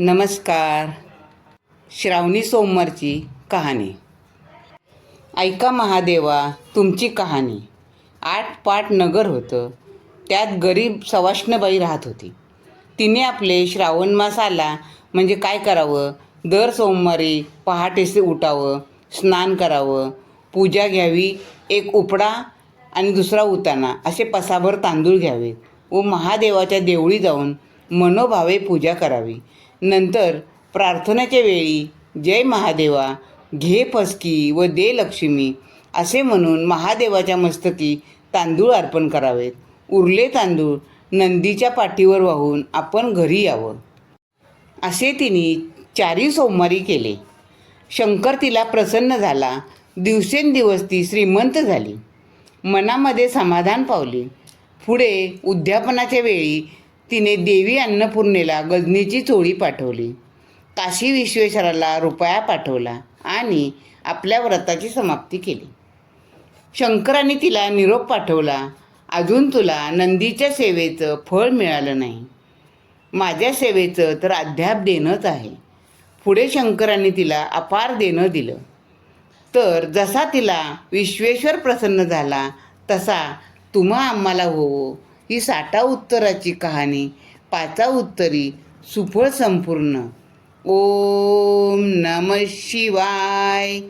नमस्कार. श्रावणी सोमवारची कहाणी. ऐका महादेवा तुमची कहाणी. आठ पाट नगर होतं. त्यात गरीब सवाष्णबाई राहत होती. तिने आपले श्रावण मास आला म्हणजे काय करावं? दर सोमवारी पहाटेसे उठावं स्नान करावं पूजा घ्यावी एक उपडा आणि दुसरा उताना असे पसाभर तांदूळ घ्यावेत व महादेवाच्या देवळी जाऊन मनोभावे पूजा करावी. नंतर प्रार्थनेच्या वेळी जय महादेवा घे फसकी व दे लक्ष्मी असे म्हणून महादेवाच्या मस्तकी तांदूळ अर्पण करावेत. उरले तांदूळ नंदीच्या पाठीवर वाहून आपण घरी यावं. असे तिने चारी सोमवारी केले. शंकर तिला प्रसन्न झाला. दिवसेंदिवस ती श्रीमंत झाली. मनामध्ये समाधान पावले. पुढे उद्यापनाच्या वेळी तिने देवी अन्नपूर्णेला गजनीची चोळी पाठवली. काशी विश्वेश्वराला रुपया पाठवला आणि आपल्या व्रताची समाप्ती केली. शंकराने तिला निरोप पाठवला अजून तुला नंदीच्या सेवेचं फळ मिळालं नाही. माझ्या सेवेचं तर अद्याप देणंच आहे. पुढे शंकराने तिला अपार देणं दिलं. तर जसा तिला विश्वेश्वर प्रसन्न झाला तसा तुम्हा आम्हाला होवो. ही साठा उत्तराची कहाणी पाचा उत्तरी सुफळ संपूर्ण. ओम नम शिवाय.